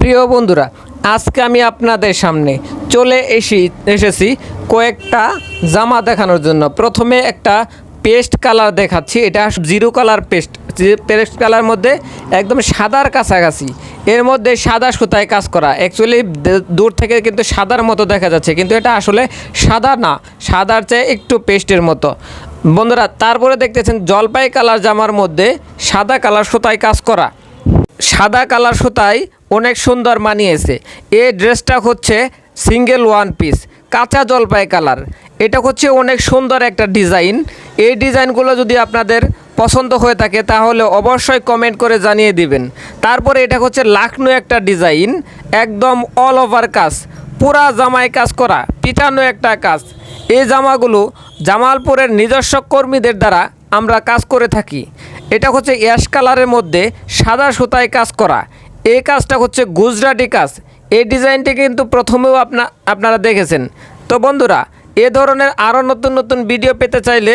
প্রিয় বন্ধুরা, আজকে আমি আপনাদের সামনে চলে এসি, এসেছি কয়েকটা জামা দেখানোর জন্য। প্রথমে একটা পেস্ট কালার দেখাচ্ছি, এটা zero colour paste paste colour মধ্যে একদম সাদার কাছাকাছি। এর মধ্যে সাদা সুতায় কাজ করা। অ্যাকচুয়ালি দূর থেকে কিন্তু সাদার মতো দেখা যাচ্ছে, কিন্তু এটা আসলে সাদা না, সাদার চেয়ে একটু পেস্টের মতো। বন্ধুরা, তারপরে দেখতেছেন জলপাই কালার জামার মধ্যে সাদা কালার সুতায় কাজ করা। সাদা কালার সুতায় অনেক সুন্দর মানিয়েছে। এই ড্রেসটা হচ্ছে সিঙ্গেল ওয়ান পিস, কাঁচা জলপাই কালার। এটা হচ্ছে অনেক সুন্দর একটা ডিজাইন। এই ডিজাইনগুলো যদি আপনাদের পছন্দ হয়ে থাকে, তাহলে অবশ্যই কমেন্ট করে জানিয়ে দিবেন। তারপরে এটা হচ্ছে লাখনৌ একটা ডিজাইন, একদম অল ওভার কাজ। পুরা জামায় কাজ করা, পিটানো একটা কাজ। এই জামাগুলো জামালপুরের নিজস্ব কর্মীদের দ্বারা আমরা কাজ করে থাকি। এটা হচ্ছে অ্যাশ কালারের মধ্যে সাদা সুতায় কাজ করা। এই কাজটা হচ্ছে গুজরাটি কাজ। এই ডিজাইনটি কিন্তু প্রথমেও আপনা, আপনারা দেখেছেন। তো বন্ধুরা, এ ধরনের আরও নতুন নতুন ভিডিও পেতে চাইলে